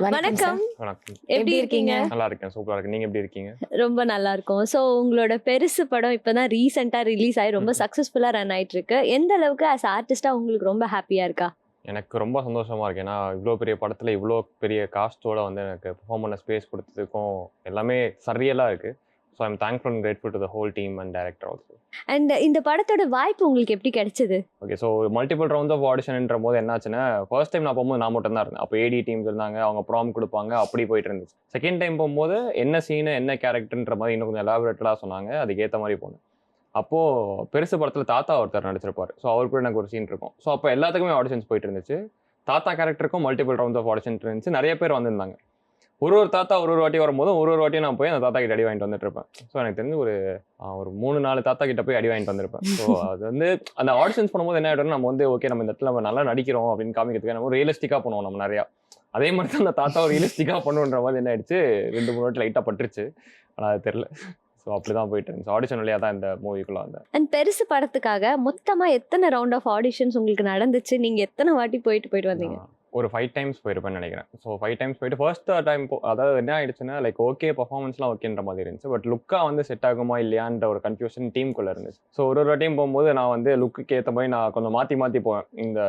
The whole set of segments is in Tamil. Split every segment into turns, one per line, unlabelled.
வணக்கம்
வணக்கம்
எப்படி இருக்கீங்க?
நல்லா இருக்கேன் சூப்பரா இருக்கு நீங்க எப்படி இருக்கீங்க?
ரொம்ப நல்லா இருக்கும் ஸோ உங்களோட பெருசு படம் இப்பதான் ரீசெண்டா ரிலீஸ் ஆகி ரொம்ப
ம்ம்.
சக்ஸஸ்ஃபுல்லா ரன் ஆயிட்டு இருக்கு எந்த அளவுக்கு ஆஸ் ஆர்டிஸ்டா உங்களுக்கு ரொம்ப ஹாப்பியா இருக்கா?
எனக்கு ரொம்ப சந்தோஷமா இருக்கு. ஏன்னா இவ்வளோ பெரிய படத்துல இவ்வளோ பெரிய காஸ்டோட வந்து எனக்கு பெர்ஃபார்ம் பண்ண ஸ்பேஸ் கொடுத்ததுக்கும் எல்லாமே சரியலாக இருக்கு. So I'm thankful and grateful to the whole team and director also
and இந்த படத்தோட வாய்ப்பு உங்களுக்கு எப்படி கிடைச்சது?
Okay so multiple rounds of ஆடிஷன்ன்ற போது என்னாச்சுன்னா ஃபர்ஸ்ட் டைம் நான் போகும்போது நான் மட்டும் தான் இருந்தேன். அப்போ ஏடி டீம்ஸ் இருந்தாங்க அவங்க ப்ராம் கொடுப்பாங்க அப்படி போயிட்டு இருந்துச்சு. செகண்ட் டைம் போகும்போது என்ன சீனு என்ன கேரக்டர்ன்ற மாதிரி இன்னும் கொஞ்சம் எலாபரேட்டடாக சொன்னாங்க அதுக்கேற்ற மாதிரி போனேன். அப்போது பெருசு படத்தில் தாத்தா ஒருத்தர் நடிச்சிருப்பாரு. ஸோ அவர் கூட எனக்கு ஒரு சீன் இருக்கும். ஸோ அப்போ எல்லாத்துக்குமே ஆடிஷன்ஸ் போயிட்டு இருந்துச்சு. தாத்தா கேரக்டருக்கும் மல்டிபிள் ரவுண்ட்ஸ் ஆஃப் ஆடிஷன் இருந்துச்சு. நிறைய பேர் வந்திருந்தாங்க. ஒரு ஒரு தாத்தா ஒரு ஒரு வாட்டி வரும்போது ஒரு ஒரு வாட்டி நான் போய் அந்த தாத்தா கிட்ட அடி வாங்கிட்டு வந்துட்டு இருப்பேன். ஸோ எனக்கு தெரிஞ்சு ஒரு ஒரு மூணு நாலு தாத்தா கிட்ட போய் அடி வாங்கிட்டு வந்திருப்பேன். ஸோ அது வந்து அந்த ஆடிஷன்ஸ் பண்ணும்போது என்ன ஆகிடும் நம்ம வந்து ஓகே நம்ம இந்த இடத்துல நம்ம நல்லா நடிக்கிறோம் அப்படின்னு காமிக்கிறதுக்கு நம்ம ரியலிஸ்டிக்காக பண்ணுவோம் நம்ம நிறையா. அதே மாதிரி தான் அந்த தாத்தா ரியலிஸ்டிக்காக பண்ணுன்ற மாதிரி என்ன ஆயிடுச்சு ரெண்டு மூணு வாட்டி லைட்டாக பட்டுருச்சு. ஆனால் அது தெரில ஸோ அப்படி தான் போயிட்டு இருந்துச்சு. ஆடிஷன் வழியாக தான் இந்த மூவிக்குள்ளே வந்தேன்.
அண்ட் பெருசு படத்துக்காக மொத்தமா எத்தனை ரவுண்ட் ஆஃப் ஆடிஷன்ஸ் உங்களுக்கு நடந்துச்சு? நீங்க எத்தனை வாட்டி போயிட்டு போயிட்டு வந்தீங்க?
ஒரு ஃபைவ் டைம்ஸ் போயிருப்பேன்னு நினைக்கிறேன். ஸோ ஃபைவ் டைம்ஸ் போயிட்டு ஃபர்ஸ்ட் டைம் அதாவது என்ன ஆயிடுச்சுன்னா லைக் ஓகே பர்ஃபார்மன்ஸ்லாம் ஓகேன்ற மாதிரி இருந்துச்சு. பட் லுக்காக வந்து செட் ஆகுமா இல்லையான்ற ஒரு கன்ஃபியூஷன் டீமுக்குள்ளே இருந்துச்சு. ஸோ ஒரு ஒரு டைம் போகும்போது நான் வந்து லுக்குக்கு ஏற்ற மாதிரி நான் கொஞ்சம் மாற்றி மாற்றி போவேன். இந்த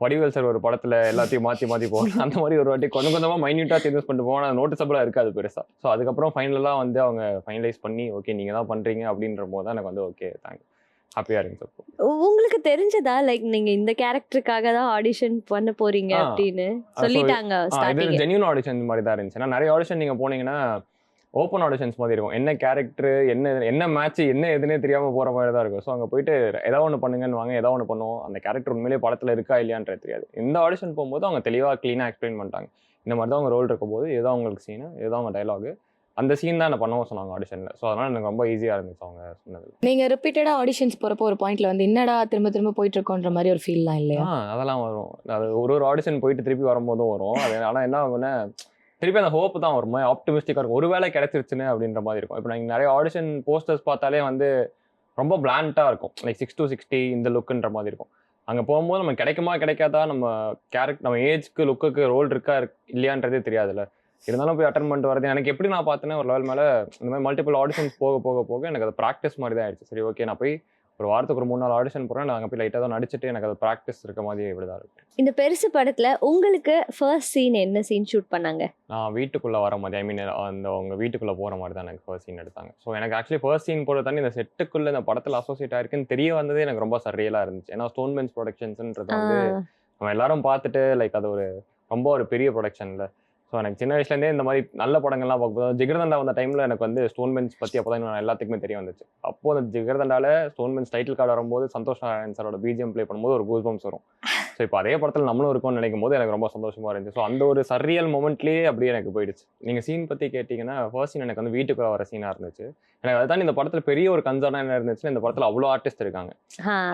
வடிவேல் சார் ஒரு படத்தில் எல்லாத்தையும் மாற்றி மாற்றி போவேன். அந்த மாதிரி ஒரு வாட்டி கொஞ்சம் கொஞ்சமாக மைன்யூட்டாக சேஞ்சஸ் பண்ணிட்டு போவேன். அது நோட்டிசபிளாக இருக்காது பெருசாக ஸோ அதுக்கப்புறம் ஃபைனலாக வந்து அவங்க ஃபைனலைஸ் பண்ணி ஓகே நீங்கள் தான் பண்ணுறீங்க அப்படின்ற போது தான் எனக்கு வந்து ஓகே தேங்க்ஸ் ஹாப்பியாக இருந்துச்சு அப்போ
உங்களுக்கு தெரிஞ்சதா? லைக் நீங்க இந்த கேரக்டருக்காக தான் ஆடிஷன் பண்ண போறீங்க. அப்படின்னு சொல்லிட்டாங்க
இது ஜென்யூன் ஆடிஷன் மாதிரி தான் இருந்துச்சு. ஏன்னா நிறைய ஆடிஷன் நீங்கள் போனீங்கன்னா ஓப்பன் ஆடிஷன்ஸ் மாதிரி இருக்கும். என்ன கேரக்டர் என்ன என்ன மேட்ச் என்ன எதுனே தெரியாம போற மாதிரி தான் இருக்கும். ஸோ அங்கே போயிட்டு ஏதாவது ஒன்று பண்ணுங்கன்னு வாங்க ஏதாவது ஒன்று பண்ணுவோம். அந்த கேரக்டர் உண்மையிலேயே படத்தில் இருக்கா இல்லையான்றது தெரியாது. இந்த ஆடிஷன் போகும்போது அவங்க தெளிவாக க்ளீனாக எக்ஸ்பிளைன் பண்ணிட்டாங்க. இந்த மாதிரி தான் அவங்க ரோல் இருக்கும்போது ஏதோ அவங்களுக்கு சீனு ஏதோ அவங்க டைலாக் அந்த சீன் தான் என்ன பண்ணவும் சொன்னாங்க ஆடிஷனில் ஸோ அதனால எனக்கு ரொம்ப ஈஸியாக இருந்துச்சு அவங்க சொன்னது.
நீங்க ரிப்பீட்டடா ஆடிஷன்ஸ் போறப்போ ஒரு பாயிண்ட்ல வந்து என்னடா திரும்ப திரும்ப போயிட்டு இருக்கோன்ற மாதிரி ஒரு ஃபீல்லாம் இல்லையா?
அதெல்லாம் வரும். அது ஒரு ஒரு ஆடிஷன் போயிட்டு திருப்பி வரும்போதும் வரும். அது ஆனால் என்ன ஆகும்னா திருப்பி அந்த ஹோப் தான் ஒரு மாதிரி ஆப்டிமிஸ்டிக்காக இருக்கும். ஒருவேளை கிடைச்சிருச்சுன்னு அப்படின்ற மாதிரி இருக்கும். இப்போ நீங்கள் நிறைய ஆடிஷன் போஸ்டர்ஸ் பார்த்தாலே வந்து ரொம்ப பிளான்ட்டாக இருக்கும். லைக் சிக்ஸ் to சிக்ஸ்டி இந்த லுக்குன்ற மாதிரி இருக்கும். அங்கே போகும்போது நம்ம கிடைக்குமா கிடைக்காதா? நம்ம கேரக்ட் நம்ம ஏஜ்க்கு லுக்குக்கு ரோல் இருக்கா இருக்- இல்லையான்றதே தெரியாதுல்ல. இருந்தாலும் போய் அட்டன் பண்ணிட்டு வரது எனக்கு எப்படி நான் பார்த்தேன்னா ஒரு லெவல் மேலே இந்த மாதிரி மல்டிபிள் ஆடிஷன்ஸ் போக போக போக எனக்கு அது ப்ராக்டிஸ் மாதிரி தான் ஆயிடுச்சு. சரி ஓகே நான் போய் ஒரு வாரத்துக்கு ஒரு மூணு நாள் ஆடிஷன் போகிறேன் நான் அங்கே போய் லைட்டாக தான் நடிச்சிட்டு எனக்கு அது ப்ராக்டிஸ் இருக்க மாதிரி இப்படி தான் இருக்கும்
இந்த பெருசு படத்துல உங்களுக்கு ஃபர்ஸ்ட் சீன் என்ன சீன் ஷூட் பண்ணாங்க?
நான் வீட்டுக்குள்ளே வர மாதிரி ஐ மீன் அந்த அவங்க வீட்டுக்குள்ளே போகிற மாதிரி தான் எனக்கு ஃபர்ஸ்ட் சீன் எடுத்தாங்க. ஸோ எனக்கு ஆக்சுவலி ஃபர்ஸ்ட் சீன் போட தண்ணி இந்த செட்டுக்குள்ளே இந்த படத்தில் அசோசியேட் ஆயிருக்குன்னு தெரிய வந்ததே எனக்கு ரொம்ப சரியலாக இருந்துச்சு. ஏன்னா ஸ்டோன் பெஞ்ச் ப்ரொடக்ஷன்ஸ்ன்றது வந்து நம்ம எல்லாரும் பார்த்துட்டு லைக் அது ஒரு ரொம்ப ஒரு பெரிய ப்ரொடக்ஷனில் ஸோ எனக்கு சின்ன வயசுலேருந்தே இந்த மாதிரி நல்ல படங்கள்லாம் பார்க்கும்போது ஜிகர்தண்டா வந்த டைமில் எனக்கு வந்து ஸ்டோன் பெஞ்ச் பற்றி அப்போ தான் எல்லாத்துக்குமே தெரிய வந்துச்சு. அப்போ அந்த ஜிகர்தண்டால ஸ்டோன் பெஞ்ச் டைட்டில் கார்டு வரும்போது சந்தோஷ் நாராயண் சாரோட பிஜிஎம் ப்ளே பண்ணும்போது ஒரு கூஸ் பம்ஸ் வரும். ஸோ இப்போ அதே படத்தில் நம்மளும் இருக்கோம்னு நினைக்கும் போது எனக்கு ரொம்ப சந்தோஷமா இருந்துச்சு. ஸோ அந்த ஒரு சர்ரியல் மொமெண்ட்லேயே அப்படியே எனக்கு போயிடுச்சு. நீங்கள் சீன் பற்றி கேட்டிங்கன்னா ஃபர்ஸ்ட் சீன் எனக்கு வந்து வீட்டுக்குள்ள வர சீனாக இருந்துச்சு. எனக்கு அதுதான் இந்த படத்தில் பெரிய ஒரு கன்சர்னாக என்ன இருந்துச்சுன்னா இந்த படத்தில் அவ்வளோ ஆர்டிஸ்ட் இருக்காங்க.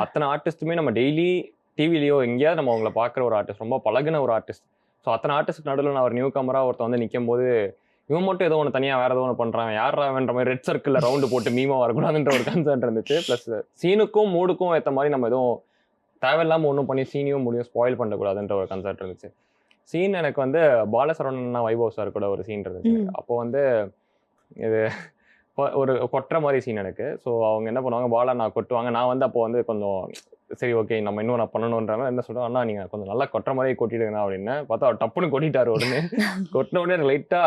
அத்தனை ஆர்டிஸ்ட்டுமே நம்ம டெய்லி டிவிலையோ எங்கேயாவது நம்ம அவங்கள பார்க்குற ஒரு ஆர்டிஸ்ட் ரொம்ப பழகுன ஒரு ஆர்டிஸ்ட் ஸோ அத்தனை ஆர்டிஸ்ட் நடுவில் நான் ஒரு நியூ கமராக ஒருத்தன் வந்து நிற்கும் போது இவன் மட்டும் ஏதோ ஒன்று தனியாக வேறு ஏதோ ஒன்று பண்ணுறான் யார் அவன்ற மாதிரி ரெட் சர்க்கிளில் ரவுண்டு போட்டு மீமா வரக்கூடாதுன்ற ஒரு கன்சர்ன் இருந்துச்சு. ப்ளஸ் சீனுக்கும் மூடுக்கும் ஏற்ற மாதிரி நம்ம எதுவும் தேவையில்லாமல் ஒன்றும் பண்ணி சீனியும் முடியும் ஸ்பாயில் பண்ணக்கூடாதுன்ற ஒரு கன்சர்ட் இருந்துச்சு. சீன் எனக்கு வந்து பாலசரவணன் வைபவ் சார் கூட ஒரு சீன் இருந்துச்சு. அப்போ வந்து இது ஒரு கொட்டுற மாதிரி சீன் எனக்கு. ஸோ அவங்க என்ன பண்ணுவாங்க பாலா நான் கொட்டுவாங்க. நான் வந்து அப்போ வந்து கொஞ்சம் சரி ஓகே நம்ம இன்னும் நான் பண்ணணுன்றாங்க என்ன சொல்றேன் அண்ணா நீங்க கொஞ்சம் நல்லா கொட்டுற மாதிரியே கொட்டிடுங்க அப்படின்னு. பார்த்தா அவர் டப்புன்னு கொட்டிட்டாரு உடனே. கொட்டின உடனே லைட்டா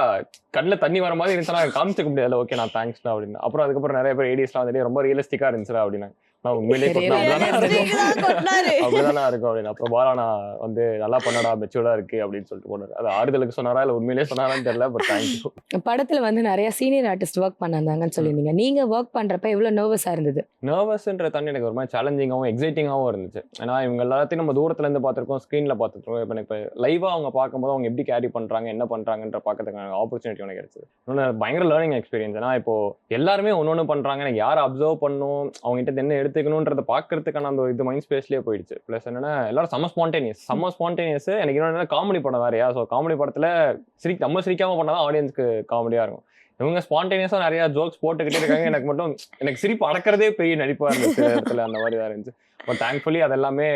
கண்ணில் தண்ணி வர மாதிரி இருந்துச்சுன்னா காமிச்சிக்க முடியாது ஓகே நான் தேங்க்ஸ்டா அப்படின்னு. அப்புறம் அதுக்கப்புறம் நிறைய பேர் ஏடிஎஸ்லாம் வந்துட்டு ரொம்ப ரியலிஸ்டிக்கா இருந்துச்சுடா அப்படின்னா நான் உண்மையிலேயே கொட்டினா அப்படிதானே இருக்கும். அப்படின்னு. அப்புறம் பாலா நான் வந்து நல்லா பண்ணடா மெச்சூர்டா இருக்கு அப்படின்னு சொல்லிட்டு போனாரு. அது ஆறுதலுக்கு சொன்னாரா இல்ல உண்மையிலேயே சொன்னாரான்னு தெரியல பட் தேங்க்யூ
படத்துல வந்து நிறைய சீனியர் ஆர்டிஸ்ட் ஒர்க் பண்ணாங்கன்னு சொல்லியிருந்தீங்க. நீங்க ஒர்க் பண்றப்ப எவ்வளவு நர்வஸா இருந்தது?
நர்வஸ்ன்ற தண்ணி எனக்கு ஒரு மாதிரி சேலஞ்சிங்காகவும் எக்ஸைட்டிங்காகவும் இருந்துச்சு. ஏன்னா இவங்க எல்லாத்தையும் நம்ம தூரத்துல இருந்து பார்த்துருக்கோம் ஸ்க்ரீனில் பார்த்துருக்கோம். இப்போ எனக்கு லைவாக அவங்க பார்க்கும்போது அவங்க எப்படி கேரி பண்ணுறாங்க என்ன பண்ணுறாங்கன்ற பார்க்கறதுக்கான ஆப்பர்ச்சுனிட்டி எனக்கு கிடைச்சது. இன்னொன்று பயங்கர லேர்னிங் எக்ஸ்பீரியன்ஸ் ஏன்னா இப்போ எல்லாருமே ஒன்று ஒன்று பண்ணுறாங்க எனக்கு யார் அப்சர்வ் பண்ணும் அவங்க கிட்ட என்ன எடுத்துக்கணுன்றதை பார்க்கறதுக்கான அந்த இது மைண்ட் ஸ்பேஸ்லேயே போயிடுச்சு. ப்ளஸ் என்னன்னா எல்லாரும் செம்ம ஸ்பான்டேனியஸ் செம்ம ஸ்பான்டேனியஸ் எனக்கு இன்னொன்று காமெடி படம் வேறையா? ஸோ காமெடி படத்தில் சிரி நம்ம சிரிக்காமல் பண்ணால் தான் ஆடியன்ஸ்க்கு காமெடியாக இருக்கும். இவங்க ஸ்பான்டேனியஸாக நிறைய ஜோக்ஸ் போட்டுக்கிட்டே இருக்காங்க. எனக்கு மட்டும் எனக்கு சிரிப்பு அடக்கிறதே பெரிய நடிப்பாக இருந்துச்சு. இடத்துல அந்த மாதிரி தான் இருந்துச்சு. பட் தேங்க்ஃபுல்லி அதெல்லாமே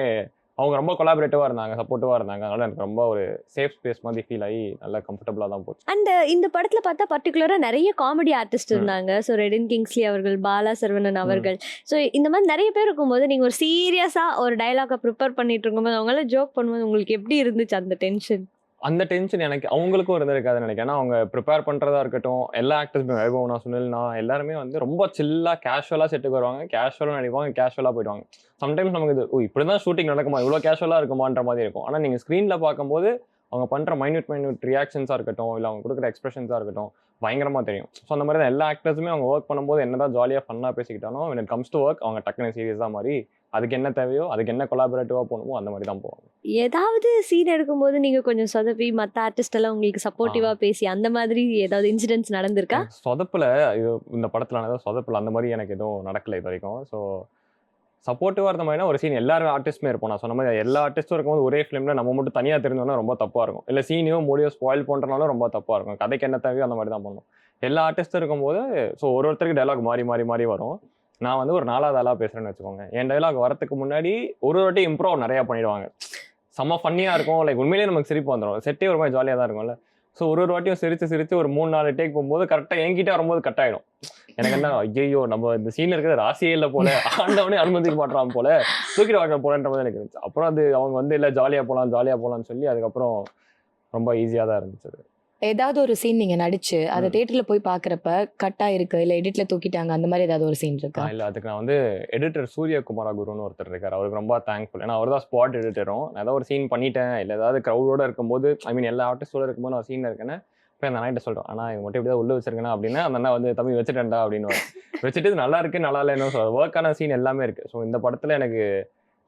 அவங்க ரொம்ப கொலாபரேட்டிவாக இருந்தாங்க சப்போர்ட்டிவாக இருந்தாங்க. அதனால எனக்கு ரொம்ப ஒரு சேஃப் ஸ்பேஸ் மாதிரி ஃபீல் ஆகி நல்லா கம்ஃபர்டபுளாக தான் போச்சு.
அண்ட் இந்த படத்துல பார்த்தா பர்டிகுலரா நிறைய காமெடி ஆர்டிஸ்ட். இருந்தாங்க. ஸோ ரெடின் கிங்ஸ்லி அவர்கள் பாலா சரவணன் அவர்கள். ஸோ இந்த மாதிரி நிறைய பேர் இருக்கும்போது நீங்க ஒரு சீரியஸா ஒரு டைலாக ப்ரிப்பேர் பண்ணிட்டு இருக்கும்போது அவங்களால ஜோக் பண்ணும்போது உங்களுக்கு எப்படி இருந்துச்சு அந்த டென்ஷன்
அந்த டென்ஷன் எனக்கு அவங்களுக்கும் இருந்திருக்காதுன்னு நினைக்கிறேன். ஏன்னா அவங்க ப்ரிப்பேர் பண்ணுறதா இருக்கட்டும் எல்லா ஆக்டர்ஸுமே வைபவ் நான் சுனில் நான் எல்லாருமே வந்து ரொம்ப சில்லாக கேஷுவலாக செட்டுக்கு வருவாங்க. கேஷுவலாக நடிப்பாங்க கேஷுவலாக போயிடுவாங்க. சம்டைம்ஸ் நமக்கு இது ஓ இப்படி தான் ஷூட்டிங் நடக்குமா? இவ்வளோ கேஷுவலாக இருக்குமான்ற மாதிரி இருக்கும். ஆனால் நீங்கள் ஸ்க்ரீனில் பார்க்கும்போது அவங்க பண்ணுற மைன்யூட் மைன்யூட் ரியாக்ஷன்ஸாக இருக்கட்டும் இல்லை அவங்க கொடுக்குற எக்ஸ்பிரஷன்ஸாக இருக்கட்டும் பயங்கரமாக தெரியும். ஸோ அந்த மாதிரி தான் எல்லா ஆக்டர்ஸுமே அவங்க ஒர்க் பண்ணும்போது என்ன தான் ஜாலியாக ஃபன்னாக பேசிக்கிட்டாலும் இட் கம்ஸ் டு ஒர்க் அவங்க டக்குனு சீரியஸாக மாதிரி அதுக்கு என்ன தேவையோ அதுக்கு என்ன கொலாபரேட்டிவாக போகணுமோ அந்த மாதிரி தான் போவாங்க.
ஏதாவது சீன் எடுக்கும்போது நீங்க கொஞ்சம் சொதப்பி மத்த ஆர்டிஸ்ட் எல்லாம் உங்களுக்கு சப்போர்ட்டிவா பேசி அந்த மாதிரி ஏதாவது இன்சிடென்ட்ஸ் நடந்திருக்கா?
சொதப்புல இது இந்த படத்துல ஏதோ சொதப்புல அந்த மாதிரி எனக்கு எதுவும் நடக்கல இது வரைக்கும். ஸோ சப்போர்ட்டிவாக இருந்த மாதிரினா ஒரு சீன் எல்லாரும் ஆர்டிஸ்ட்டுமே இருப்போம். நான் சொன்ன மாதிரி எல்லா ஆர்டிஸ்ட்டும் இருக்கும்போது ஒரே ஃபிலிம்ல நம்ம மட்டும் தனியாக தெரிஞ்சோம்னா ரொம்ப தப்பாக இருக்கும். இல்லை சீனியோ மொழியோ ஸ்பாயில் பண்ணுறனாலும் ரொம்ப தப்பாக இருக்கும். கதைக்கு என்ன தேவையோ அந்த மாதிரி தான் பண்ணணும். எல்லா ஆர்டிஸ்ட்டும் இருக்கும்போது ஸோ ஒரு ஒருத்தருக்கு டைலாக் மாறி மாறி மாறி வரும். நான் வந்து ஒரு நாலாவது ஆளாக பேசுகிறேன்னு வச்சுக்கோங்க. என் டைலாக் வரதுக்கு முன்னாடி ஒரு ஒரு வாட்டி இம்ப்ரூவ் நிறையா பண்ணிடுவாங்க. செம்ம ஃபன்னியாக இருக்கும். லைக் உண்மையிலேயே நமக்கு சிரிப்பு வந்துடும் செட்டே ஒரு மாதிரி ஜாலியாக தான் இருக்கும்ல. ஸோ ஒரு ஒரு வாட்டியும் சிரித்து சிரித்து ஒரு மூணு நாலு டேக் போகும்போது கரெக்டாக என்கிட்ட வரும்போது கட் ஆயிடும். எனக்கு என்ன ஐயோ நம்ம இந்த சீன் இருக்கிறது ராசியே இல்லை போல. ஆண்டவனே அனுமதிக்க மாட்டான் போல. தூக்கிட்டு வாங்க போலன்ற மாதிரி எனக்கு இருந்துச்சு. அப்புறம் அது அவங்க வந்து இல்லை ஜாலியாக போகலாம் ஜாலியாக போகலான்னு சொல்லி அதுக்கப்புறம் ரொம்ப ஈஸியாக தான் இருந்துச்சு அது.
ஏதாவது ஒரு சீன் நீங்க நடிச்சு அதை
ம்.
தேட்டர்ல போய் பாக்குறப்ப கட்டா இருக்கு இல்ல எடிட்ல தூக்கிட்டாங்க அந்த மாதிரி ஏதாவது ஒரு சீன் இருக்கா?
இல்ல அதுக்கு நான் வந்து எடிட்டர் சூரிய குமாரா குருன்னு ஒருத்தர் இருக்காரு. அவருக்கு ரொம்ப தேங்க்ஃபுல் ஏன்னா அவர் தான் ஸ்பாட் எடிட்டரும் நான் ஏதாவது ஒரு சீன் பண்ணிட்டேன். இல்லை ஏதாவது க்ரௌடோட இருக்கும்போது ஐ மீன் எல்லா ஆர்டிஸ்டோட இருக்கும்போது நான் சீன் இருக்கேன்னு இப்போ அந்த நாய்ட்ட சொல்கிறேன் ஆனால் இது மட்டும் இப்படி தான் உள்ள வச்சிருக்கேன் அப்படின்னா அந்த அண்ணா வந்து தம்பி வச்சுட்டேன்டா அப்படின்னு வச்சுட்டு இது நல்லா இருக்கு நல்லா இல்லைன்னு சொல்ல ஒர்க்கான சீன் எல்லாமே இருக்கு. ஸோ இந்த படத்தில் எனக்கு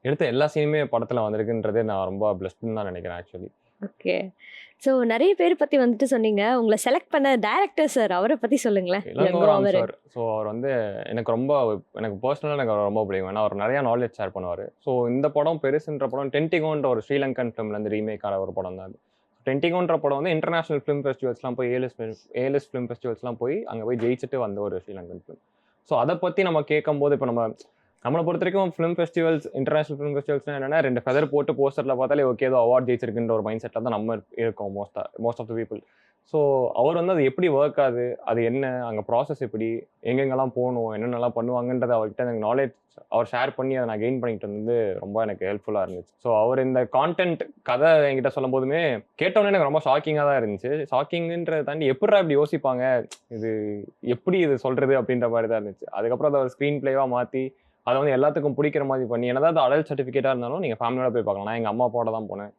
எடுத்த எல்லா சீனுமே படத்தில் வந்திருக்குன்றதே நான் ரொம்ப பிளஸ்ட்னு தான் நினைக்கிறேன் ஆக்சுவலி
ஓகே ஸோ நிறைய பேர் பத்தி வந்துட்டு சொன்னீங்க. உங்களை செலக்ட் பண்ண டைரக்டர் சார் அவரை பத்தி சொல்லுங்களேன்.
சார் ஸோ அவர். வந்து எனக்கு ரொம்ப எனக்கு பர்சனலாக எனக்கு ரொம்ப பிடிக்கும். ஏன்னா அவர் நிறைய நாலேஜ் ஷேர் பண்ணுவார். ஸோ இந்த படம் பெருசுன்ற படம் டென்டிகோன்ற ஒரு ஸ்ரீலங்கன் ஃபிலிம்லேருந்து ரீமேக் ஆன ஒரு படம் தான் டென்டிகோன்ற படம் வந்து இன்டர்நேஷனல் ஃபிலிம் ஃபெஸ்டிவல்ஸ்லாம் போய் ஏலிஸ் ஏலிஸ் ஃபிலிம் ஃபெஸ்டிவல்ஸ்லாம் போய் அங்கே போய் ஜெயிச்சுட்டு வந்த ஒரு ஸ்ரீலங்கன் ஃபிலிம் ஸோ அதை பற்றி நம்ம கேட்கும்போது இப்போ நம்ம நம்மளை பொறுத்த வரைக்கும் ஃபிலிம் ஃபெஸ்டிவல்ஸ் இன்டர்நேஷனல் ஃபிலிம் ஃபெஸ்டிவல்ஸ்னா என்னன்னா ரெண்டு ஃபெதர் போட்டு போஸ்டரில் பார்த்தாலே ஓகே ஏதோ அவார்ட் ஜெயிச்சிருக்குன்ற ஒரு மைண்ட் செட்டில் தான் நம்ம இருக்கோம் மோஸ்ட்டாக most of the people so அவர் வந்து அது எப்படி ஒர்க் ஆகுது அது என்ன அங்கே ப்ராசஸ் எப்படி எங்கெங்கெல்லாம் போகணும் என்னென்னலாம் பண்ணுவாங்கன்றத அவர்கிட்ட எனக்கு நாலேஜ் அவர் ஷேர் பண்ணி அதை நான் கெயின் பண்ணிட்டு வந்து ரொம்ப எனக்கு ஹெல்ப்ஃபுல்லாக இருந்துச்சு. ஸோ அவர் இந்த கான்டென்ட் கதை என்கிட்ட சொல்லும் போதுமே கேட்டோன்னே எனக்கு ரொம்ப ஷாக்கிங்காக தான் இருந்துச்சு. ஷாக்கிங்ன்றதை தாண்டி எப்படிடா இப்படி யோசிப்பாங்க இது எப்படி இது சொல்கிறது அப்படின்ற மாதிரி தான் இருந்துச்சு. அதுக்கப்புறம் அதை ஒரு ஸ்க்ரீன் பிளேவாக மாற்றி அதை வந்து எல்லாத்துக்கும் பிடிக்கிற மாதிரி பண்ணி என்னதான் அது அடல் சர்டிஃபிகேட்டாக இருந்தாலும் நீங்கள் ஃபேமிலியோட போய் பார்க்கலாம். நான் எங்கள் அம்மா அப்பாவோட தான் போனேன்.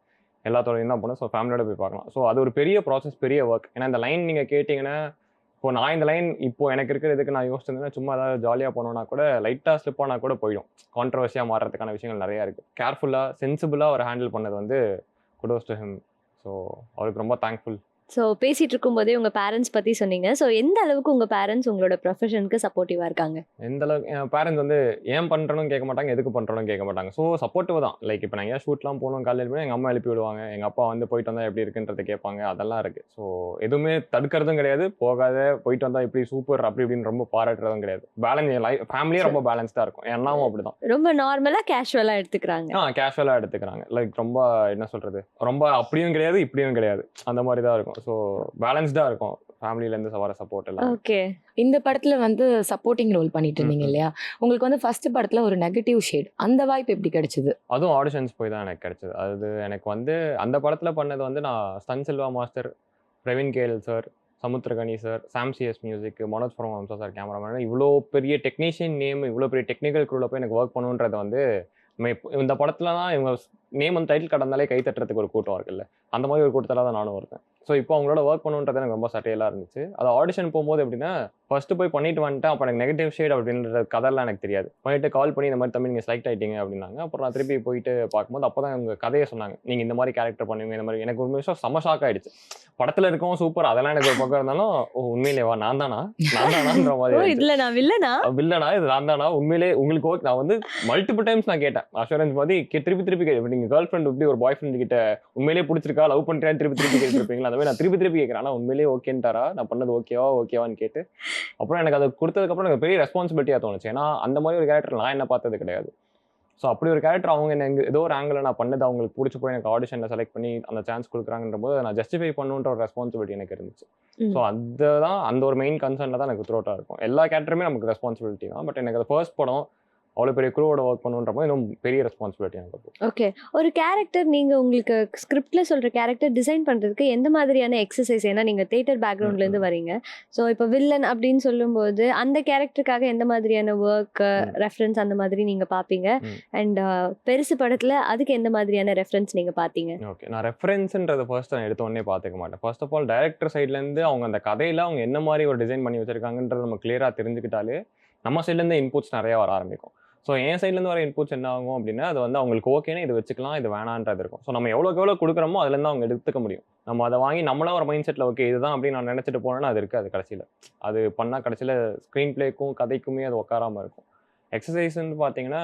எல்லாத்தோடையும் தான் போனேன். ஸோ ஃபேமிலியோட போய் பார்க்கலாம். ஸோ அது ஒரு பெரிய ப்ராசஸ் பெரிய ஒர்க் ஏன்னா இந்த லைன் நீங்கள் கேட்டிங்கன்னா இப்போ நான் இந்த லைன் இப்போ எனக்கு இருக்கிற இதுக்கு நான் யோசிச்சிருந்தேன்னா சும்மா ஏதாவது ஜாலியாக போனோன்னா கூட லைட்டாக ஸ்லிப் ஆனால் கூட போயிடும். கான்ட்ரவர்சியாக மாறுறதுக்கான விஷயங்கள் நிறையா இருக்குது கேர்ஃபுல்லாக சென்சிபிளாக அவர் ஹேண்டில் பண்ணது வந்து குடோஸ் டு ஹிம் ஸோ அவருக்கு ரொம்ப தேங்க்ஃபுல்
ஸோ பேசிட்டு இருக்கும்போதே உங்க பேரண்ட்ஸ் பத்தி சொன்னீங்க. ஸோ எந்த அளவுக்கு உங்க பேரண்ட்ஸ் உங்களோட ப்ரொஃபஷனுக்கு சப்போர்ட்டிவா இருக்காங்க?
எந்த அளவுக்கு என் பேரண்ட்ஸ் வந்து ஏன் பண்ணுறனும் கேட்க மாட்டாங்க எதுக்கு பண்ணுறனும் கேட்க மாட்டாங்க. ஸோ சப்போர்ட்டிவ் தான். லைக் இப்போ ஏன் ஷூட்லாம் போகணும் காலையில் போய் எங்கள் அம்மா எழுப்பி விடுவாங்க எங்கள் அப்பா வந்து போயிட்டு வந்தால் எப்படி இருக்குன்றதை கேட்பாங்க அதெல்லாம் இருக்குது ஸோ எதுவுமே தடுக்கிறதும் கிடையாது. போகாத போயிட்டு வந்தால் இப்படி சூப்பர் அப்படி இப்படின்னு ரொம்ப பாராட்டுறதும் கிடையாது. பேலன்ஸ் லைஃப் ஃபேமிலியே ரொம்ப பேலன்ஸ்டாக இருக்கும். அண்ணாவும் அப்படி தான்
ரொம்ப நார்மலா கேஷுவலா எடுத்துக்கிறாங்க.
ஆ கேஷுவலாக எடுத்துக்கிறாங்க. லைக் ரொம்ப என்ன சொல்கிறது ரொம்ப அப்படியும் கிடையாது இப்படியும் கிடையாது. அந்த மாதிரி தான் இருக்கும். ஸோ பேலன்ஸ்டாக இருக்கும். ஃபேமிலியிலேருந்து வர சப்போர்ட் எல்லாம்.
ஓகே
இந்த படத்துல வந்து சப்போர்ட்டிங் ரோல் பண்ணிட்டு இருந்தீங்க. இல்லையா? உங்களுக்கு வந்து ஃபர்ஸ்ட் படத்துல ஒரு நெகட்டிவ் ஷேட் அந்த வாய்ப்பு எப்படி கிடைச்சது?
அதுவும் ஆடிஷன்ஸ் போய் தான் எனக்கு கிடைச்சது. அது எனக்கு வந்து அந்த படத்தில் பண்ணது வந்து நான் Stunt Silva master Praveen K L sir Samuthirakani sir Sam CS music Manoj Paramahamsa sir cameraman இவ்வளோ பெரிய டெக்னீஷியன் நேம் இவ்வளோ பெரிய டெக்னிக்கல் குரூவில் போய் எனக்கு ஒர்க் பண்ணுன்றதை வந்து இந்த படத்துல தான் இவங்க நேம் வந்து டைட்டில் கடந்தாலே கை தட்டுறதுக்கு ஒரு கூட்டம் இருக்குல்ல. அந்த மாதிரி ஒரு கூட்டத்தில் தான் நானும் இருக்கேன் ஸோ இப்போ அவங்களோட ஒர்க் பண்ணுன்றது எனக்கு ரொம்ப சட்டையெல்லாம் இருந்துச்சு. அது ஆடிஷன் போகும்போது எப்படின்னா ஃபர்ஸ்ட் போய் பண்ணிட்டு வந்துட்டேன். அப்போ எனக்கு நெகட்டிவ் ஷேட் அப்படின்ற கதையெல்லாம் எனக்கு தெரியாது. பண்ணிட்டு கால் பண்ணி இந்த மாதிரி தமிழ் நீங்கள் செலக்ட் ஆயிட்டீங்க அப்படின்னாங்க. அப்புறம் நான் திருப்பி போயிட்டு பார்க்கும்போது அப்போ தான் உங்கள் கதையை சொன்னாங்க. நீங்கள் இந்த மாதிரி கேரக்டர் பண்ணுவீங்க இந்த மாதிரி எனக்கு ஒரு நிமிஷம் செம ஷாக் ஆயிடுச்சு. படத்தில் இருக்கவும் சூப்பர் அதெல்லாம் எனக்கு ஒரு பக்கம் இருந்தாலும் ஓ உண்மையிலேவா நான் தானா? நான் தானான்ற மாதிரி.
இதுல நான் வில்லனா?
வில்லனா? இது நான் தானா? உண்மையிலே உங்களுக்கு ஓகே நான் வந்து மல்டிபிள் டைம்ஸ் நான் கேட்டேன். அஷூரன்ஸ் மாதிரி திருப்பி திருப்பி கேட்டேன் நீங்க கேர்ள் ஃப்ரெண்ட் எப்படி ஒரு பாய் ஃப்ரெண்ட் கிட்ட உண்மையிலேயே பிடிச்சிருக்கா? லவ் பண்றேன் திருப்பி திருப்பி கேட்டிருப்பீங்களா? அந்த மாதிரி நான் திருப்பி திருப்பி கேட்கறேன். ஆனா உண்மையிலேயே ஓகேன்ட்டாரா நான் பண்ணது ஓகேவா ஓகேவான்னு கேட்டு அப்புறம் எனக்கு அதை கொடுத்ததுக்கு அப்புறம் எனக்கு பெரிய ரெஸ்பான்சிபிலிட்டியா தோணுச்சு. ஏன்னா அந்த மாதிரி ஒரு கேரக்டர் நான் என்ன பார்த்தது கிடையாது. ஸோ அப்படி ஒரு கேரக்டர் அவங்க என்ன எங்க- ஏதோ ஒரு ஆங்கிள் நான் பண்ணது அவங்களுக்கு பிடிச்சி போய் எனக்கு ஆடிஷனில் செலக்ட் பண்ணி அந்த சான்ஸ் கொடுக்குறாங்கன்ற போது நான் ஜஸ்டிஃபை பண்ணுன்ற ஒரு ரெஸ்பான்சிபிலிட்டி எனக்கு இருந்துச்சு. ஸோ அதுதான் அந்த ஒரு மெயின் கன்சர்னில் தான் எனக்கு த்ரோட்டாக இருக்கும். எல்லா கேரக்டருமே நமக்கு ரெஸ்பான்சிபிலிட்டி தான். பட் எனக்கு அது ஃபர்ஸ்ட் படம் அவ்வளோ பெரிய குரூவோட ஒர்க் பண்ணுன்ற போது இன்னும் பெரிய ரெஸ்பான்சிபிலிட்டி எனக்கு
ஓகே ஒரு கேரக்டர் நீங்க உங்களுக்கு ஸ்கிரிப்ட்ல சொல்ற கேரக்டர் டிசைன் பண்றதுக்கு எந்த மாதிரியான எக்ஸசைஸ் ஏன்னா நீங்க தேட்டர் பேக்ரவுண்ட்ல இருந்து வரீங்க. ஸோ இப்போ வில்லன் அப்படின்னு சொல்லும்போது அந்த கேரக்டருக்காக எந்த மாதிரியான ஒர்க். ரெஃபரன்ஸ் அந்த மாதிரி நீங்க பாப்பீங்க?
ம்.
அண்ட் பெருசு படத்துல அதுக்கு எந்த மாதிரியான ரெஃபரன்ஸ் நீங்க பாத்தீங்க?
ஓகே நான் ரெஃபரன்ஸ்ன்றதை ஃபர்ஸ்ட் நான் எடுத்த உடனே பார்த்துக்க மாட்டேன். ஃபர்ஸ்ட் ஆஃப் ஆல் டைரக்டர் சைட்லேருந்து அவங்க அந்த கதையில் அவங்க என்ன மாதிரி ஒரு டிசைன் பண்ணி வச்சிருக்காங்கன்றது நம்ம கிளியராக தெரிஞ்சுக்கிட்டாலே நம்ம சைட்லேருந்து இன்புட்ஸ் நிறைய வர ஆரம்பிக்கும். ஸோ என் சைட்லேருந்து வர இன்புட்ஸ் என்ன ஆகும் அப்படின்னா அது வந்து அவங்களுக்கு ஓகேன்னு இது வச்சுக்கலாம் இது வேணான்றது இருக்கும். ஸோ நம்ம எவ்வளோக்கு எவ்வளோ கொடுக்குறோமோ அதுலேருந்து அவங்க எடுத்துக்க முடியும். நம்ம அதை வாங்கி நம்மளா ஒரு மைண்ட் செட்டில் ஓகே இதுதான் அப்படின்னு நான் நினச்சிட்டு போனேன்னா அது இருக்காது கடைசியில். அது பண்ணால் கடைசியில் ஸ்க்ரீன் பிளேக்கும் கதைக்குமே அது உட்காராமல் இருக்கும். எக்ஸசைஸ்ன்னு பார்த்தீங்கன்னா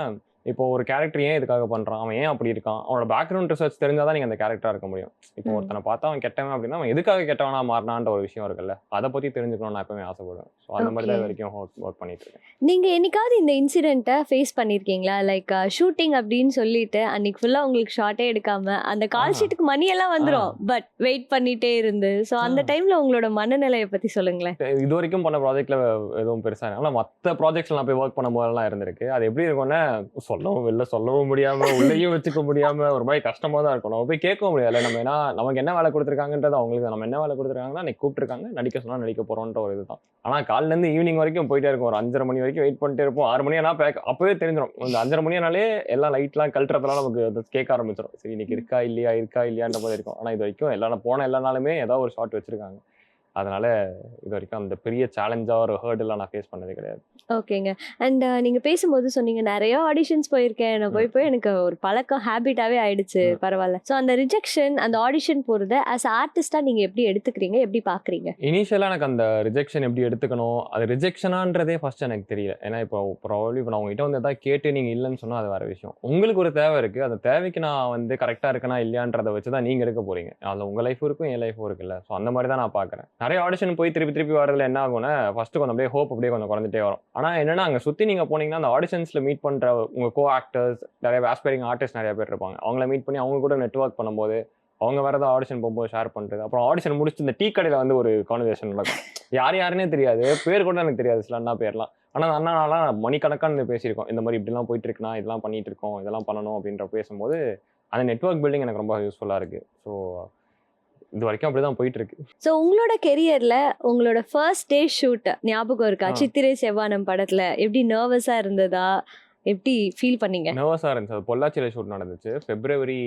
இப்போ ஒரு கேரக்டர் ஏன் இதுக்காக பண்ணுறான் அவன் ஏன் அப்படி இருக்கான்? அவனோட பேக்ரவுண்ட் ரிசர்ச் தெரிஞ்சால் தான் நீங்கள் அந்த கேரக்டராக இருக்க முடியும். இப்போ. ஒருத்தனை பார்த்தா அவன் கெட்டவன் அப்படின்னா அவன் எதுக்காக கெட்டவனா மாறினான்ற ஒரு விஷயம் இருக்குல்ல. அதை பற்றி தெரிஞ்சுக்கணும்னு நான் எப்பவுமே ஆசைப்படுவேன். ஸோ அந்த மாதிரி தான் வரைக்கும் ஒர்க் பண்ணிட்டு இருக்கேன்.
நீங்க என்னைக்காவது இந்த இன்சிடென்ட்டை ஃபேஸ் பண்ணிருக்கீங்களா? லைக் ஷூட்டிங் அப்படின்னு சொல்லிட்டு அன்னைக்கு ஃபுல்லா உங்களுக்கு ஷார்ட்டே எடுக்காம அந்த கால். ஷீட்டுக்கு மணி எல்லாம் வந்துரும். பட் வெயிட் பண்ணிட்டே இருந்து. ஸோ அந்த. டைம்ல உங்களோட மனநிலையை பத்தி சொல்லுங்களேன்.
இது வரைக்கும் பண்ண ப்ராஜெக்ட்ல எதுவும் பெருசா இல்லை. ஆனால் மற்ற ப்ராஜெக்ட்ஸ்ல நான் போய் ஒர்க் பண்ணும் போதெல்லாம் இருந்திருக்கு. அது எப்படி இருக்கும்னா சொல்லவும் வெளில சொல்லவும் முடியாம உள்ளேயும் வச்சுக்க முடியாம ஒரு மாதிரி கஷ்டமா தான் இருக்கும். நம்ம போய் கேட்கவும் முடியாது. நம்ம ஏன்னா நமக்கு என்ன வேலை கொடுத்துருக்காங்கன்றது அவங்களுக்கு நம்ம என்ன வேலை கொடுத்துருக்காங்கன்னா இன்னைக்கு கூப்பிட்டுருக்காங்க. நடிக்க சொன்னா நடிக்க போறோன்ற ஒரு இதுதான். ஆனா காலைல இருந்து ஈவினிங் வரைக்கும் போயிட்டே இருக்கும். ஒரு அஞ்சரை மணி வரைக்கும் வெயிட் பண்ணிட்டே இருப்போம். ஆறு மணி ஆனா பேக் அப்பவே தெரிஞ்சிடும் இந்த அஞ்சரை மணியானாலே எல்லாம் லைட்லாம் கழட்டுறதுலாம் நமக்கு அது கேட்க ஆரம்பிச்சிடும் சரி இன்னைக்கு இருக்கா இல்லையா இருக்கா இல்லையான்ற மாதிரி இருக்கும். ஆனா இது வரைக்கும் எல்லா போன எல்லா நாளுமே ஏதாவது ஒரு ஷாட் வச்சிருக்காங்க. அதனால இது வரைக்கும் அந்த பெரிய சேலஞ்சா ஒரு ஹேர்டெல்லாம் நான் ஃபேஸ் பண்ணது கிடையாது.
ஓகேங்க. அண்ட் நீங்க பேசும்போது சொன்னீங்க நிறைய ஆடிஷன்ஸ் போயிருக்கேன். நான் போய் போய் எனக்கு ஒரு பழக்கம் ஹேபிட்டாவே ஆயிடுச்சு. பரவாயில்ல. ஸோ அந்த ரிஜெக்ஷன் அந்த ஆடிஷன் போறத ஆஸ் ஆர்டிஸ்டா நீங்க எப்படி எடுத்துக்கிறீங்க? எப்படி பாக்குறீங்க
இனிஷியலாக எனக்கு அந்த ரிஜெக்ஷன் எப்படி எடுத்துக்கணும்? அது ரிஜெக்ஷனான்றதே ஃபர்ஸ்ட் எனக்கு தெரியல. ஏன்னா இப்போ ப்ராபப்ளி இப்போ நான் உங்ககிட்ட வந்து எதாவது கேட்டு நீங்கள் இல்லைன்னு சொன்னால் அது வேற விஷயம். உங்களுக்கு ஒரு தேவை இருக்குது அந்த தேவைக்கு நான் வந்து கரெக்டாக இருக்கனா இல்லையான்றதை வச்சு தான் நீங்கள் எடுக்க போறீங்க. அதில் உங்கள் லைஃப் இருக்கும் என் லைஃபும் இருக்குல்ல ஸோ அந்த மாதிரி தான் நான் பார்க்குறேன். நிறைய ஆடிஷன் போய் திருப்பி திருப்பி வரதுல என்ன ஆகும்னா ஃபஸ்ட்டு கொஞ்சம் அப்படியே ஹோப் அப்படியே கொஞ்சம் குறைஞ்சிட்டே வரும். ஆனால் என்னன்னா அங்கே சுற்றி நீங்கள் போனீங்கன்னா அந்த ஆடிஷன்ஸில் மீட் பண்ணுற உங்கள் கோ ஆக்டர்ஸ் நிறைய ஆஸ்பைரிங் ஆர்டிஸ்ட் நிறைய பேர் இருப்பாங்க. அவங்கள மீட் பண்ணி அவங்க கூட நெட்ஒர்க் பண்ணும்போது அவங்க வேறு ஏதாவது ஆடிஷன் போகும்போது ஷேர் பண்ணுறது அப்புறம் ஆடிஷன் முடிச்சு இந்த டீ கடையில் வந்து ஒரு கான்வர்சேஷன் நடக்கும். யார் யாருன்னே தெரியாது. பேர் கூட எனக்கு தெரியாது சில அண்ணா பேர்லாம். ஆனால் அந்த அண்ணாலாம் மணிக்கணக்கான பேசியிருக்கோம். இந்த மாதிரி இப்படிலாம் போயிட்டுருக்குண்ணா இதெல்லாம் பண்ணிட்டு இருக்கோம் இதெல்லாம் பண்ணணும் அப்படின்ற பேசும்போது அந்த நெட்வொர்க் பில்டிங் எனக்கு ரொம்ப யூஸ்ஃபுல்லாக இருக்குது ஸோ இது வரைக்கும் அப்படி தான் போயிட்டு இருக்கு
ஸோ உங்களோட கெரியர்ல உங்களோட ஃபர்ஸ்ட் டே ஷூட் ஞாபகம் இருக்கா. சித்திரை செவ்வானம் படத்துல எப்படி நர்வஸா இருந்ததா? எப்படி ஃபீல் பண்ணீங்க?
நர்வஸாக இருந்துச்சு. அது பொள்ளாச்சியில் ஷூட் நடந்துச்சு. பிப்ரவரி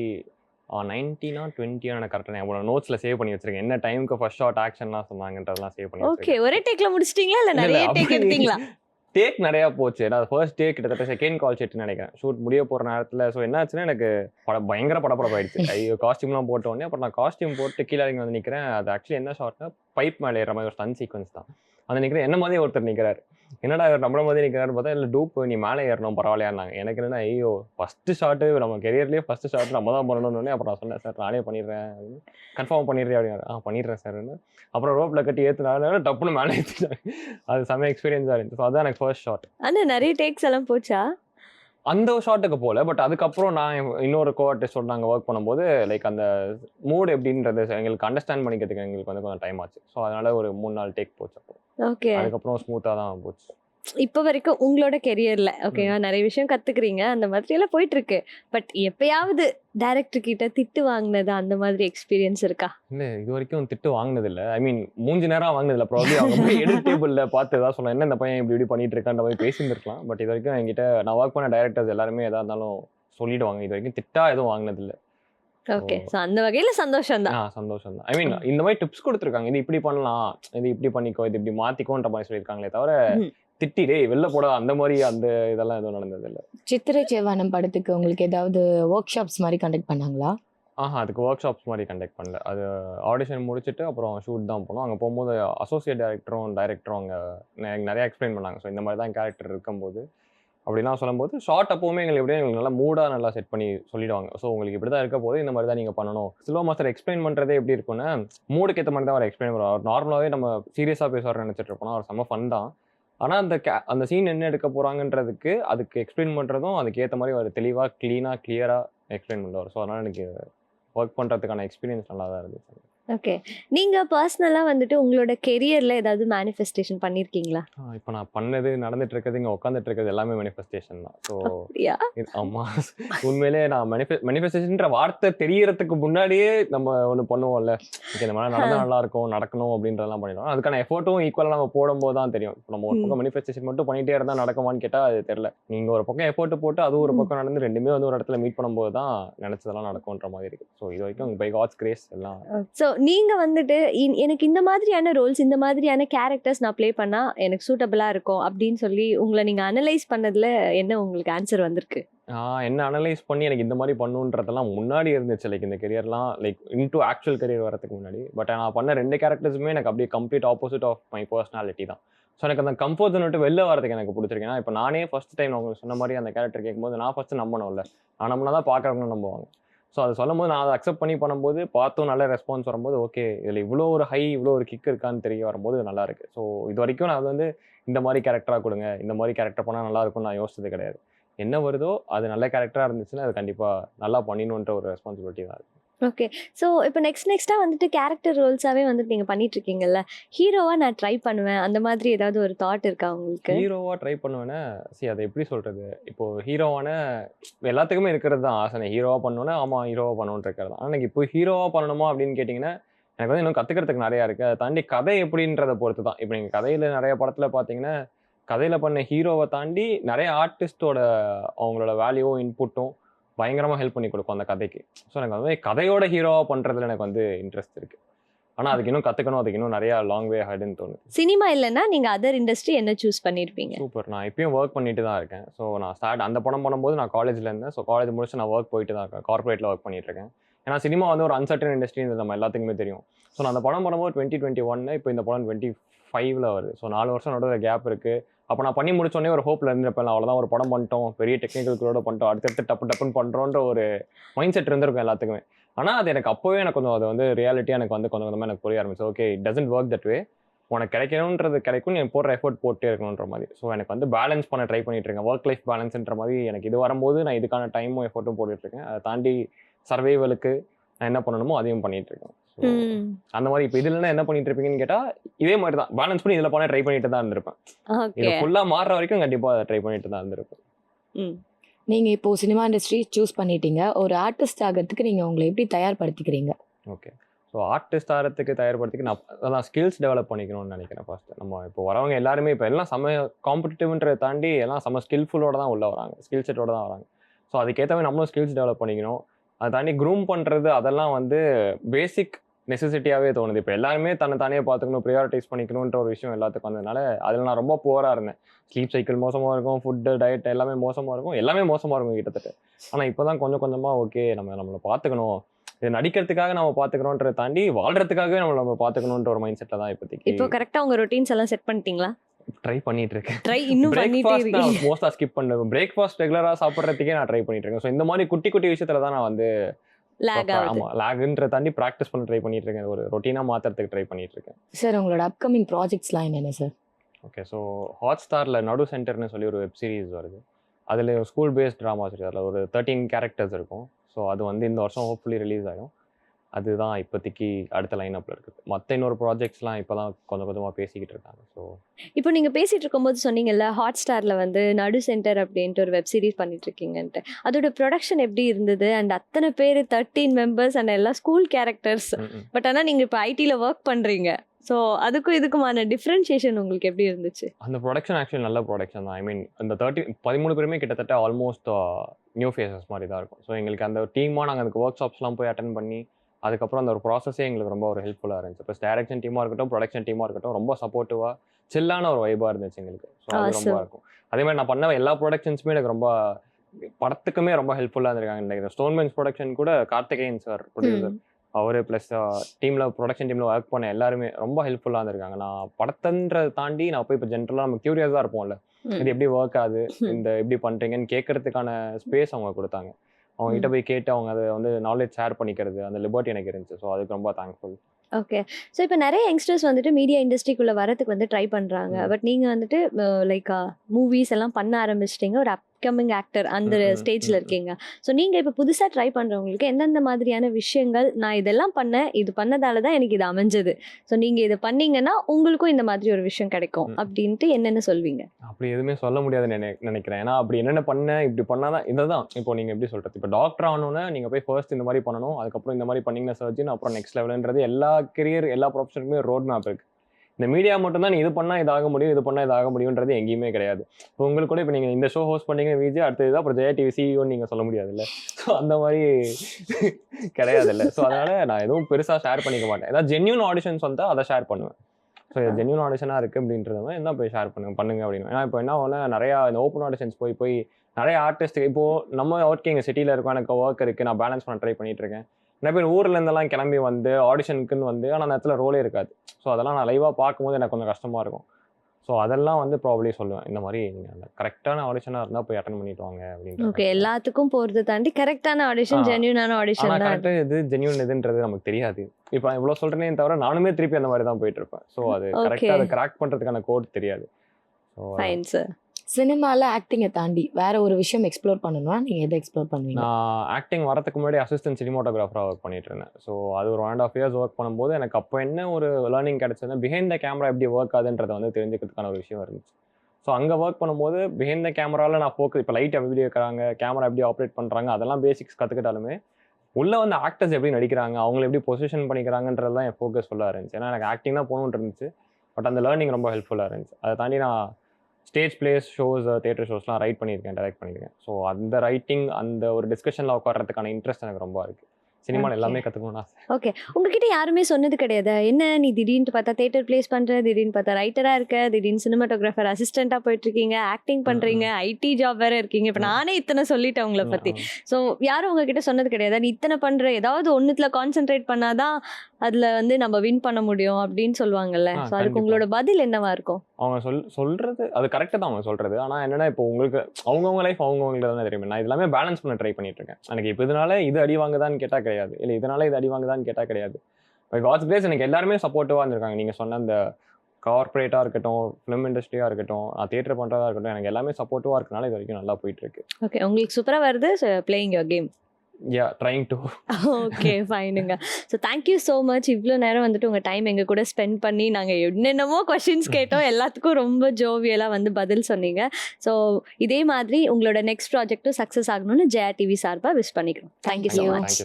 நைன்டீனா டுவெண்ட்டியா எனக்கு கரெக்டாக நான் நோட்ஸில் சேவ் பண்ணி வச்சிருக்கேன். என்ன டைமுக்கு ஃபர்ஸ்ட் ஷாட் ஆக்ஷன்லாம் சொன்னாங்கன்றதெல்லாம் சேவ் பண்ணி
ஓகே ஒரே டேக்ல முடிச்சிட்டீங்களா? இல்ல நிறைய டேக் எடுத்தீங்களா?
டேக் நிறைய போச்சு. நான் ஃபர்ஸ்ட் டே கிட்டத்தட்ட செகண்ட் கால் ஷீட் நினைக்கிறேன். ஷூட் முடிய போற நேரத்துல ஸோ என்னாச்சுன்னா எனக்கு பட பயங்கர படப்படப்பாயிடுச்சு ஐயோ காஸ்டியூம்லாம் போட்ட உடனே அப்புறம் நான் காஸ்டியூம் போட்டு கீழே இறங்கி வந்து நிக்கிறேன். அது ஆக்சுவலி என்ன ஷார்ட்னா பைப் மேலே ஏற மாதிரி ஒரு ஸ்டன் சீக்வன்ஸ் தான். அந்த நிக்கிறேன் என்ன மாதிரி ஒருத்தர் நிக்கிறாரு. என்னடா இவர் நம்மள மாதிரி நிற்கிறாரு பார்த்தா இல்லை டூப் நீ மேலே ஏறணும் பரவாயில்லையானாங்க எனக்கு என்னன்னா ஐயோ ஃபஸ்ட்டு ஷாட்டு நம்ம கெரியர்லேயே ஃபஸ்ட்டு ஷாட் நம்ம தான் பண்ணணும்னு அப்புறம் நான் சொன்னேன் சார் நானே பண்ணிடுறேன். கன்ஃபார்ம் பண்ணிடுறேன் அப்படின்னு ஆ பண்ணிடுறேன் சார்னு அப்புறம் ரோப்பில் கட்டி ஏற்றுனால டப்புன்னு மேலே ஏற்றிட்டாங்க அது செம்ம எக்ஸ்பீரியன்ஸாக இருந்துச்சு. ஸோ அதான் எனக்கு ஃபர்ஸ்ட் ஷாட்
ஆனா நிறைய டேக்ஸ் எல்லாம் போச்சா?
அந்த ஷாட்டுக்கு போகல பட் அதுக்கப்புறம் நான் இன்னொரு கோ ஆர்டிஸ்டோட நாங்கள் ஒர்க் பண்ணும்போது லைக் அந்த மூட் எப்படின்றது எங்களுக்கு அண்டர்ஸ்டாண்ட் பண்ணிக்கிறதுக்கு எங்களுக்கு வந்து கொஞ்சம் டைம் ஆச்சு. ஸோ அதனால ஒரு மூணு நாள் டேக் போச்சு அப்போ.
ஓகே
அதுக்கப்புறம் ஸ்மூத்தாக தான் போச்சு.
இப்போ வரைக்கும் உங்களோட கெரியர்ல ஓகேவா நிறைய விஷயம் கத்துக்கிறீங்க. அந்த மாதிரி எல்லாம் போயிட்டு இருக்கு. பட் எப்பயாவது டைரக்டர் கிட்ட திட்டு வாங்கினது அந்த மாதிரி எக்ஸ்பீரியன்ஸ் இருக்கா?
இல்லை இது வரைக்கும் திட்டு வாங்கினதில்ல. ஐ மீன் மூஞ்சி நேரம் வாங்கினதில்ல. ப்ராப்ளி அவங்க எடிட் டேபிளில் பார்த்து ஏதாவது சொன்னேன் என்ன இந்த பையன் இப்படி இப்படி பண்ணிட்டு இருக்கான்ற மாதிரி பேசியிருந்திருக்கலாம். பட் இது வரைக்கும் என்கிட்ட நான் ஒர்க் பண்ண டைரக்டர்ஸ் எல்லாருமே எதா இருந்தாலும் சொல்லிடுவாங்க. இது வரைக்கும் திட்டா எதுவும் வாங்கினதில்ல.
ஓகே ஸோ அந்த வகையில சந்தோஷம் தான்.
சந்தோஷம் தான். ஐ மீன் இந்த மாதிரி டிப்ஸ் கொடுத்துருக்காங்க. இது இப்படி பண்ணலாம். இது இப்படி பண்ணிக்கோ இது இப்படி மாத்திக்கோன்ற மாதிரி சொல்லியிருக்காங்களே தவிர. திட்டி டேய் வெளில போட. அந்த மாதிரி அந்த இதெல்லாம் எதுவும் நடந்தது இல்ல
சித்திரை செவ்வானம் படத்துக்கு உங்களுக்கு ஏதாவது ஒர்க் ஷாப்ஸ் மாதிரி கண்டக்ட் பண்ணாங்களா?
ஆஹா அதுக்கு ஒர்க் ஷாப்ஸ் மாதிரி கண்டக்ட் பண்ணல. அது ஆடிஷன் முடிச்சுட்டு அப்புறம் ஷூட் தான் போனோம். அங்கே போகும்போது அசோசியேட் டைரக்டரும் டைரக்டரும் அங்கே நிறைய எக்ஸ்பிளைன் பண்ணாங்க. ஸோ இந்த மாதிரி தான் கேரக்டர் இருக்கும்போது. அப்படிலாம் சொல்லும்போது ஷார்ட் அப்போவுமே எங்களுக்கு எப்படியும் எங்களுக்கு நல்லா மூடாக நல்லா செட் பண்ணி சொல்லிடுவாங்க. ஸோ உங்களுக்கு இப்படி தான் இருக்க போது இந்த மாதிரி தான் நீங்கள் பண்ணணும். சில்வா மாஸ்டர் எக்ஸ்பிளைன் பண்ணுறதே எப்படி இருக்கும்னா மூடுக்கு ஏற்ற மாதிரி தான் அவர் எக்ஸ்பிளைன் பண்ணுவார். நார்மலாகவே நம்ம சீரியஸாக பேசுவார் நினச்சிட்டு இருப்போம் அவர் செம்ம ஃபன் தான். ஆனால் அந்த கே அந்த சீன் என்ன எடுக்க போகிறாங்கன்றதுக்கு அதுக்கு எக்ஸ்பிளைன் பண்ணுறதும் அதுக்கு ஏற்ற மாதிரி ஒரு தெளிவாக க்ளீனாக கிளியராக எக்ஸ்பிளைன் பண்ணுவார் ஸோ அதனால் எனக்கு ஒர்க் பண்ணுறதுக்கான எக்ஸ்பீரியன்ஸ் நல்லா தான் இருந்துச்சு.
ஓகே நீங்க பர்சனலா வந்துட்டு உங்களோட கெரியர்ல ஏதாவது மேனிஃபெஸ்டேஷன் பண்ணிருக்கீங்களா?
இப்போ நான் பண்ணது நடந்துட்டு இருக்கிறது இங்கே உட்காந்துட்டு இருக்கிறது எல்லாமே மேனிஃபெஸ்டேஷன் தான். ஸோ
அப்படியா?
ஆமா. உண்மையிலே நான் மேனிஃபெஸ்டேஷன்ற வார்த்தை தெரியறதுக்கு முன்னாடியே நம்ம ஒன்று பண்ணுவோம்ல. ஓகே இந்த மாதிரி நடந்தா நல்லா இருக்கும் நடக்கணும் அப்படின்றதெல்லாம் பண்ணிடுவோம். அதுக்கான எஃபோர்ட்டும் ஈக்குவலாக நம்ம போடும்போது தான் தெரியும். இப்போ நம்ம ஒரு பக்கம் மேனிஃபெஸ்டேஷன் மட்டும் பண்ணிட்டே இருந்தா நடக்குமான்னு கேட்டால் அது தெரியல. நீங்க ஒரு பக்கம் எஃபோர்ட் போட்டு அது ஒரு. பக்கம் நடந்து ரெண்டுமே வந்து ஒரு இடத்துல மீட் பண்ணும்போது தான் நினைச்சதெல்லாம் நடக்கும்ன்ற மாதிரி இருக்கு. ஸோ இது வரைக்கும் பை காட்ஸ் கிரேஸ் எல்லாம்
ஸோ நீங்கள் வந்துட்டு எனக்கு இந்த மாதிரியான ரோல்ஸ் இந்த மாதிரியான கேரக்டர்ஸ் நான் ப்ளே பண்ணால் எனக்கு சூட்டபிளாக இருக்கும் அப்படின்னு சொல்லி உங்களை நீங்கள் அனலைஸ் பண்ணதில் என்ன உங்களுக்கு ஆன்சர் வந்திருக்கு?
நான் என்ன அனலைஸ் பண்ணி எனக்கு இந்த மாதிரி பண்ணுன்றதெல்லாம் முன்னாடி இருந்துச்சு. லைக் இந்த கெரியர்லாம் லைக் இன்டூ ஆக்சுவல் கெரியர் வரதுக்கு முன்னாடி. பட் நான் பண்ண ரெண்டு கேரக்டர்ஸுமே எனக்கு அப்படியே complete opposite of my personality தான். ஸோ எனக்கு அந்த கம்ஃபர்ட் விட்டு வெளில வரதுக்கு எனக்கு பிடிச்சிருக்கேன் இப்போ நானே ஃபஸ்ட் டைம் உங்களுக்கு சொன்ன மாதிரி அந்த கேரக்டர் கேட்கும்போது நான் ஃபர்ஸ்ட் நம்பணும்ல. நான் நம்பினா தான் பார்க்குறவங்க நம்புவாங்க. ஸோ அது சொல்லும்போது நான் அதை அக்செப்ட் பண்ணி பண்ணும்போது பார்த்தும் நல்ல ரெஸ்பான்ஸ் வரும்போது ஓகே இதில் இவ்வளோ ஒரு ஹை இவ்வளோ ஒரு கிக் இருக்கான்னு தெரிய வரும்போது நல்லா இருக்கு. ஸோ இது வரைக்கும் நான் வந்து இந்த மாதிரி கேரக்டராக கொடுங்க இந்த மாதிரி கேரக்டர் பண்ணால் நல்லா இருக்கும்னு நான் யோசிச்சது கிடையாது. என்ன வருதோ அது நல்ல கேரக்டராக இருந்துச்சுன்னா அது கண்டிப்பாக நல்லா பண்ணிடணுன்ற ஒரு ரெஸ்பான்சிபிலிட்டி தான் இருக்குது
ஓகே ஸோ இப்போ நெக்ஸ்ட் நெக்ஸ்ட்டாக வந்துட்டு கேரக்டர் ரோல்ஸாகவே வந்துட்டு நீங்கள் பண்ணிட்டு இருக்கீங்கல்ல ஹீரோவாக நான் ட்ரை பண்ணுவேன். அந்த மாதிரி ஏதாவது ஒரு தாட் இருக்கா உங்களுக்கு?
ஹீரோவாக ட்ரை பண்ணுவேன்னா சரி அதை எப்படி சொல்கிறது இப்போது ஹீரோவான எல்லாத்துக்குமே இருக்கிறது தான் ஆசை. ஹீரோவாக பண்ணோன்னே ஆமாம் ஹீரோவாக பண்ணணும்னு இருக்கிறது ஆனால் எனக்கு இப்போ ஹீரோவாக பண்ணணுமா அப்படின்னு கேட்டிங்கன்னா எனக்கு வந்து இன்னும் கற்றுக்கிறதுக்கு நிறையா இருக்குது அதை தாண்டி கதை எப்படின்றத பொறுத்து தான். இப்போ நீங்கள் கதையில் நிறைய படத்தில் பார்த்தீங்கன்னா கதையில் பண்ண ஹீரோவை தாண்டி நிறைய ஆர்டிஸ்டோட அவங்களோட வேல்யூவும் இன்புட்டும் பயங்கரமாக ஹெல்ப் பண்ணி கொடுக்கும் அந்த கதைக்கு. ஸோ எனக்கு வந்து கதையோட ஹீரோவாக பண்ணுறதுல எனக்கு வந்து இன்ட்ரெஸ்ட் இருக்குது ஆனால் அதுக்கு இன்னும் கற்றுக்கணும் அதுக்கு இன்னும் நிறையா லாங் வே ஹெட்னு தோணுது.
சினிமா இல்லைன்னா நீங்கள் அதர் இண்டஸ்ட்ரி என்ன சூஸ் பண்ணியிருப்பீங்க
சூப்பர் நான் இப்பயும் ஒர்க் பண்ணிட்டு தான் இருக்கேன். ஸோ நான் ஸ்டார்ட் அந்த படம் பண்ணும்போது நான் காலேஜில் இருந்தேன். ஸோ காலேஜ் முடிச்சு நான் ஒர்க் போயிட்டு தான் இருக்கேன். கார்பரேட்டில் ஒர்க் பண்ணிட்டு இருக்கேன். ஏன்னா சினிமா வந்து ஒரு அன்சர்டன் இண்டஸ்ட்ரி நம்ம எல்லாத்துக்குமே தெரியும். ஸோ நான் அந்த படம் பண்ணும்போது டுவெண்ட்டி டுவெண்ட்டி ஒன்னு இப்போ இந்த படம் டுவெண்ட்டி ஃபைவ்ல வருது. ஸோ நாலு வருஷம் நடுவில் கேப் இருக்கு. அப்போ நான் பண்ணி முடிச்சோடனே ஒரு ஹோப்பில் இருந்திருப்பேன். அவ்வளோதான் ஒரு படம் பண்ணிட்டோம். பெரிய டெக்னிக்கல் டெக்னிக்கல்களோட பண்ணிட்டோம். அடுத்தடுத்து டப்பு டப்புன்னு பண்ணுறோன்ற ஒரு மைண்ட் செட் இருந்திருக்கும் எல்லாத்துக்குமே. ஆனால் அது எனக்கு அப்போவே எனக்கு கொஞ்சம் அது வந்து ரியாலிட்டியாக எனக்கு வந்து கொஞ்சம் கொஞ்சமாக எனக்கு புரிய ஆரம்பிச்சு okay it doesn't work that way உனக்கு கிடைக்கணுன்றது கிடைக்கும். நீ போடுற எஃபோர்ட் போட்டே இருக்கணுன்ற மாதிரி. ஸோ எனக்கு வந்து பேலன்ஸ் பண்ண ட்ரை பண்ணிட்டு இருக்கேன். ஒர்க் லைஃப் பேலன்ஸ்ன்ற மாதிரி எனக்கு இது வரும்போது நான் இதுக்கான டைமும் எஃபோர்ட்டும் போட்டுட்டு இருக்கேன். அதை தாண்டி சர்வைவலுக்கு நான் என்ன பண்ணணுமோ அதையும் பண்ணிட்டு இருக்கேன். அந்த மாதிரி இப்போ இதுல என்ன பண்ணிட்டு இருப்பீங்கன்னு கேட்டா இதே மாதிரி தான் பேலன்ஸ் பண்ணி இதில் பண்ண ட்ரை பண்ணிட்டு தான் இருந்திருப்பேன்.
ஓகே.
இது ஃபுல்லா மாறுற வரைக்கும் கண்டிப்பா ட்ரை பண்ணிட்டு தான் இருந்திருப்பேன்.
ம்.
நீங்க இப்போ சினிமா இண்டஸ்ட்ரி சூஸ் பண்ணிட்டீங்க. ஒரு ஆர்டிஸ்ட் ஆகிறதுக்கு நீங்க உங்களை எப்படி தயார்படுத்திக்கிறீங்க?
ஓகே ஸோ ஆர்டிஸ்ட் ஆகிறதுக்கு தயார்படுத்திக்கு நான் அதான் ஸ்கில்ஸ் டெவலப் பண்ணிக்கணும்னு நினைக்கிறேன் ஃபர்ஸ்ட் நம்ம இப்போ வரவங்க எல்லாருமே இப்போ எல்லாம் செம்ம காம்படிட்டிவ்ன்றதை தாண்டி எல்லாம் செம்ம ஸ்கில்ஃபுல்லோட தான் உள்ள வராங்க. ஸ்கில் செட்டோட தான் வராங்க. ஸோ அதுக்கேற்றவே நம்மளும் ஸ்கில்ஸ் டெவலப் பண்ணிக்கணும். அதை தாண்டி க்ரூம் பண்ணுறது அதெல்லாம் வந்து பேசிக் நெசசிட்டியாகவே தோணுது. இப்போ எல்லாருமே தன்னை தானே பார்த்துக்கணும் ப்ரியாரிட்டைஸ் பண்ணிக்கணுன்ற ஒரு விஷயம் எல்லாத்துக்கும் வந்ததுனால அதில் நான் ரொம்ப புவராக இருந்தேன். ஸ்லீப் சைக்கிள் மோசமாக இருக்கும் ஃபுட்டு டயட் எல்லாமே மோசமாக இருக்கும் எல்லாமே மோசமாக இருக்கும் கிட்டத்தட்ட. ஆனால் இப்போ தான் கொஞ்சம் கொஞ்சமாக ஓகே நம்ம நம்மளை பார்த்துக்கணும். இது நடிக்கிறதுக்காக நம்ம பார்த்துக்கணுன்றதை தாண்டி வாழ்றதுக்காகவே நம்ம நம்ம பார்த்துக்கணுன்ற ஒரு மைண்ட் செட்டில் தான்
இப்போ கரெக்டாக உங்கள் ரொட்டீன்ஸ் எல்லாம் செட் பண்ணிட்டீங்களா?
ட்ரை பண்ணிட்டு இருக்கேன்
ட்ரை இன்னும் பண்ணிட்டே இருக்கீங்க.
மோஸ்ட்டாக ஸ்கிப் பண்ணுவேன். பிரேக்ஃபாஸ்ட் ரெகுலராக சாப்பிட்றதுக்கே நான் ட்ரை பண்ணிட்டு இருக்கேன் ஸோ இந்த மாதிரி குட்டி குட்டி விஷயத்துல தான் நான் வந்து
லேக்
ஆமா லேக்ன்ற தாண்டி ப்ராக்டிஸ் பண்ண ட்ரை பண்ணிட்டு இருக்கேன் ஒரு ரொட்டீனா மாத்துறதுக்கு ட்ரை பண்ணிட்டு இருக்கேன்
சார் உங்களோட அப்கமிங் ப்ராஜெக்ட்ஸ்லாம் என்னென்ன சார்
ஓகே ஸோ ஹாட் ஸ்டாரில் நடு சென்டர்னு சொல்லி ஒரு வெப் சீரிஸ் வருது. அதில் ஸ்கூல் பேஸ்ட் ட்ராமா சீரிஸ் அதில் ஒரு தேர்ட்டீன் கேரக்டர்ஸ் இருக்கும். ஸோ அது வந்து இந்த வருஷம் ஹோப்ஃபுல்லி ரிலீஸ் ஆகும் அதுதான் இப்போதைக்கு அடுத்த லைன் அப்பில் இருக்குது. மற்ற இன்னொரு ப்ராஜெக்ட்ஸ்லாம் இப்போ தான் கொஞ்சம் கொஞ்சமாக பேசிக்கிட்டு இருக்காங்க. ஸோ
இப்போ நீங்க பேசிட்டு இருக்கும்போது சொன்னீங்கல்ல ஹாட் ஸ்டார்ல வந்து நடு சென்டர் அப்படின்ட்டு ஒரு வெப் சீரிஸ் பண்ணிட்டு இருக்கீங்கன்ட்டு. அதோட ப்ரொடக்ஷன் எப்படி இருந்தது? அண்ட் அத்தனை பேர் தேர்ட்டீன் மெம்பர்ஸ் அண்ட் எல்லாம் ஸ்கூல் கேரக்டர்ஸ் பட் ஆனா நீங்க இப்போ ஐடில ஒர்க் பண்றீங்க. ஸோ அதுக்கும் இதுக்குமான டிஃப்ரென்ஷியேஷன் உங்களுக்கு எப்படி இருந்துச்சு?
அந்த ப்ரொடக்ஷன் ஆக்சுவலி நல்ல ப்ரொடக்ஷன் தான். ஐ மீன் அந்த தேர்ட்டி பதிமூணு பேருமே கிட்டத்தட்ட ஆல்மோஸ்ட் நியூ ஃபேஸஸ் மாதிரி தான் இருக்கும். ஸோ எங்களுக்கு அந்த டீமாக நாங்கள் அதுக்கு ஒர்க் ஷாப்ஸ்லாம் போய் அட்டன் பண்ணி அதுக்கப்புறம் அந்த ஒரு ப்ராசஸே எங்களுக்கு ரொம்ப ஒரு ஹெல்ப்ஃபுல்லாக இருந்துச்சு. ப்ளஸ் டேரக்ஷன் டீமாக இருக்கட்டும் ப்ரொடக்ஷன் டீமாக இருக்கட்டும் ரொம்ப சப்போர்ட்டிவாக சில்லான ஒரு வைபாக இருந்துச்சு எங்களுக்கு. ஸோ அது ரொம்ப. இருக்கும். அதே மாதிரி நான் பண்ண எல்லா ப்ரொடக்ஷன்ஸுமே எனக்கு ரொம்ப படத்துக்குமே ரொம்ப ஹெல்ப்ஃபுல்லாக இருந்திருக்காங்க ஸ்டோன்மென்ஸ் ப்ரொடக்ஷன் கூட கார்த்திகேயன் சார் ப்ரொடியூசர் அவர் ப்ளஸ் டீமில் ப்ரொடக்ஷன் டீமில் ஒர்க் பண்ண எல்லாருமே ரொம்ப ஹெல்ப்ஃபுல்லாக இருந்திருக்காங்க நான் படத்தன்றதை தாண்டி நான் போய் இப்போ ஜென்ரலாக நம்ம க்யூரியஸாக இருப்போம்ல. இது எப்படி ஒர்க் ஆகுது. இந்த எப்படி பண்ணுறீங்கன்னு கேட்கறதுக்கான ஸ்பேஸ் அவங்க கொடுத்தாங்க. அவங்க கிட்ட போய் கேட்டு அவங்க அதை வந்து நாலேஜ் ஷேர் பண்ணிக்கிறது அந்த லிபர்ட்டி எனக்கு இருந்துச்சு. ஸோ அதுக்கு ரொம்ப தேங்க்ஃபுல்
ஓகே ஸோ இப்போ நிறைய யங்ஸ்டர்ஸ் வந்துட்டு மீடியா இண்டஸ்ட்ரிக்குள்ளே வரதுக்கு வந்து ட்ரை பண்ணுறாங்க. பட் நீங்கள் வந்துட்டு லைக் மூவிஸ் எல்லாம் பண்ண ஆரம்பிச்சிட்டிங்க. ஒரு அப்கமிங் ஆக்டர் அந்த ஸ்டேஜில். இருக்கீங்க. ஸோ நீங்கள் இப்போ புதுசாக ட்ரை பண்ணுறவங்களுக்கு எந்தெந்த மாதிரியான விஷயங்கள் நான் இதெல்லாம் பண்ணேன் இது பண்ணதால தான் எனக்கு இது அமைஞ்சது. ஸோ நீங்கள் இதை பண்ணீங்கன்னா உங்களுக்கும் இந்த மாதிரி ஒரு விஷயம் கிடைக்கும். அப்படின்ட்டு என்னென்ன சொல்வீங்க?
அப்படி எதுவுமே சொல்ல முடியாதுன்னு நினை நினைக்கிறேன். ஏன்னா அப்படி என்னென்ன பண்ண இப்படி பண்ணாதான் இதுதான். இப்போ நீங்க எப்படி சொல்றது? இப்போ டாக்டர் ஆனோன்னே நீங்க போய் ஃபர்ஸ்ட் இந்த மாதிரி பண்ணணும் அதுக்கப்புறம் இந்த மாதிரி பண்ணீங்கன்னா சர்ஜன் அப்புறம் நெக்ஸ்ட் லெவல்ன்றது எல்லா கெரியர் எல்லா ப்ரொஃபஷனுக்குமே ரோட் மேப் இருக்கு. இந்த மீடியா மட்டும் தான் நீ இது பண்ணால் இதாக முடியும் இது பண்ணால் இதாக முடியுன்றது எங்கேயுமே கிடையாது. இப்போ உங்களுக்கு கூட இப்போ நீங்கள் இந்த ஷோ ஹோஸ்ட் பண்ணீங்க விஜய் அடுத்தது அப்புறம் ஜெயா டிவி சிஇஓன்னு நீங்கள் சொல்ல முடியாதுல்ல. ஸோ அந்த மாதிரி கிடையாது இல்லை ஸோ அதனால் நான் எதுவும் பெருசாக ஷேர் பண்ணிக்க மாட்டேன். ஏதாவது ஜென்யூன் ஆடிஷன்ஸ் வந்தால் அதை ஷேர் பண்ணுவேன். ஸோ இது ஜென்யூன் ஆடிஷனாக இருக்குது அப்படின்றது மாதிரி என்ன போய் ஷேர் பண்ணுங்க பண்ணுங்க அப்படின்னு. ஏன்னா இப்போ என்ன ஒன்று நிறையா இந்த ஓப்பன் ஆடிஷன்ஸ் போய் போய் நிறைய ஆர்டிஸ்ட் இப்போது நம்ம ஒர்க் எங்கள் சிட்டியில் இருக்கோம் எனக்கு ஒர்க் இருக்குது நான் பேலன்ஸ் பண்ண ட்ரை பண்ணிகிட்டு இருக்கேன். நிறைய பேர் ஊர்ல இருந்தெல்லாம் கிளம்பி வந்து ஆடிஷனுக்குன்னு வந்து ஆனால் அந்த இடத்துல ரோலே இருக்காது. ஸோ அதெல்லாம் நான் லைவாக பார்க்கும்போது எனக்கு கொஞ்சம் கஷ்டமாக இருக்கும். ஸோ அதெல்லாம் வந்து ப்ராப்ளி சொல்லுவேன். இந்த மாதிரி நீங்கள் கரெக்டான ஆடிஷனாக இருந்தால் போய் அட்டன் பண்ணிட்டு வாங்க அப்படின்னு
ஓகே எல்லாத்துக்கும் போகிறத தாண்டி கரெக்டான ஆடிஷன். ஜென்யூனான ஆடிஷன்
கரெக்டாக இது ஜென்யூன் இதுன்றது நமக்கு தெரியாது. இப்போ இவ்வளோ சொல்கிறேனே தவிர நானுமே திருப்பி அந்த மாதிரி தான் போயிட்டு இருப்பேன். ஸோ அது. கரெக்டாக அதை கிராக் பண்ணுறதுக்கான கோட் தெரியாது.
ஃபைன் சார்
சினிமால ஆக்டிங்கை தாண்டி வேற ஒரு விஷயம் எக்ஸ்ப்ளோர் பண்ணணும்னா நீங்க எதை எக்ஸ்ப்ளோர் பண்ணுவீங்க?
நான் ஆக்டிங் வரதுக்கு முன்னாடி அசிஸ்டன்ட் சினிமாட்டோகிராஃபராக ஒர்க் பண்ணிட்டு இருந்தேன் ஸோ அது ஒரு one and half years work பண்ணும்போது எனக்கு அப்போ என்ன ஒரு லேர்னிங் கிடைச்சதுன்னா பிஹைண்ட் த கேமரா எப்படி ஒர்க் ஆகுதுன்றதை வந்து தெரிஞ்சுக்கிறதுக்கான ஒரு விஷயம் இருந்துச்சு. ஸோ அங்கே ஒர்க் பண்ணும்போது பிஹைண்ட் த கேமராவில் நான் ஃபோக்கஸ் இப்போ லைட் எப்படி வைக்கிறாங்க கேமரா எப்படி ஆப்ரேட் பண்ணுறாங்க அதெல்லாம் பேசிக்ஸ் கற்றுக்கிட்டாலுமே உள்ளே வந்து ஆக்டர்ஸ் எப்படி நடிக்கிறாங்க அவங்கள எப்படி பொசிஷன் பண்ணிக்கிறாங்கன்றது தான் என் ஃபோக்கஸ் ஃபுல்லாக இருந்துச்சு. ஏன்னா எனக்கு ஆக்டிங் தான் போகணுன்னு இருந்துச்சு. பட் அந்த லேர்னிங் ரொம்ப ஹெல்ப்ஃபுல்லாக இருந்துச்சு. அதை தாண்டி நான் ஸ்டேஜ் பிளேஸ் ஷோஸ் தேட்டர் ஷோஸ்லாம் ரைட் பண்ணியிருக்கேன் டைரக்ட் பண்ணியிருக்கேன். ஸோ அந்த ரைட்டிங் அந்த ஒரு டிஸ்கஷனில் உட்கார்றதுக்கான இன்ட்ரெஸ்ட் எனக்கு ரொம்ப இருக்கு. சினிமாவில்
Okay.
எல்லாமே கற்றுக்கணும்னு ஆசை.
உங்ககிட்ட யாருமே சொன்னது கிடையாது. என்ன நீ திடீர்னு பார்த்தா தேட்டர் பிளேஸ் பண்ற திடீர்னு பார்த்தா ரைட்டரா இருக்க திடீர்னு சினிமாட்டோகிராஃபர் அசிஸ்டண்டா போயிட்டு இருக்கீங்க ஆக்டிங் பண்றீங்க ஐடி ஜாப் வேற இருக்கீங்க. இப்ப. நானே இத்தனை சொல்லிட்டேன் உங்களை பத்தி. ஸோ யாரும் உங்ககிட்ட சொன்னது கிடையாது. நீ இத்தனை பண்ற ஏதாவது ஒண்ணுத்துல கான்சென்ட்ரேட் பண்ணாதான் அதுல வந்து நம்ம வின் பண்ண முடியும் அப்படின்னு சொல்லுவாங்கல்ல. ஸோ அதுக்கு. உங்களோட பதில் என்னவா இருக்கும்?
அவங்க சொல் சொல்றது அது கரெக்டாக தான் அவங்க சொல்றது. ஆனால் என்னன்னா இப்போ உங்களுக்கு அவங்கவுங்க லைஃப் அவங்கவுங்களுக்கு தானே தெரியும். நான் இது எல்லாமே பேலன்ஸ் பண்ண ட்ரை பண்ணிட்டு இருக்கேன். எனக்கு இப்போ இதனால இது அடி வாங்குதான்னு கேட்டால் கிடையாது. இல்லை இதனால இது அடி வாங்குதான்னு கேட்டால் கிடையாது. காட்ஸ் கிரேஸ் எனக்கு எல்லாருமே சப்போர்ட்டிவாக இருந்திருக்காங்க. நீங்கள் சொன்ன அந்த கார்ப்பரேட்டாக இருக்கட்டும் ஃபிலிம் இண்டஸ்ட்ரியாக இருக்கட்டும் நான் தியேட்டர் பண்ணுறதா இருக்கட்டும் எனக்கு எல்லாமே சப்போர்ட்டிவாக இருக்கனால இது வரைக்கும் நல்லா போயிட்டு இருக்கு.
ஓகே உங்களுக்கு சூப்பரா வருது playing your game
yeah trying to
okay ஃபைனுங்க so thank you so much இவ்வளோ நேரம் வந்துட்டு உங்கள் டைம் எங்கள் கூட ஸ்பெண்ட் பண்ணி நாங்கள் என்னென்னமோ கொஷின்ஸ் கேட்டோம். எல்லாத்துக்கும் ரொம்ப ஜோவியலாக வந்து பதில் சொன்னீங்க. ஸோ இதே மாதிரி உங்களோட நெக்ஸ்ட் ப்ராஜெக்ட்டும் சக்ஸஸ் ஆகணும்னு ஜெயா டிவி சார்பாக விஷ் பண்ணிக்கிறோம். Thank you so. மச்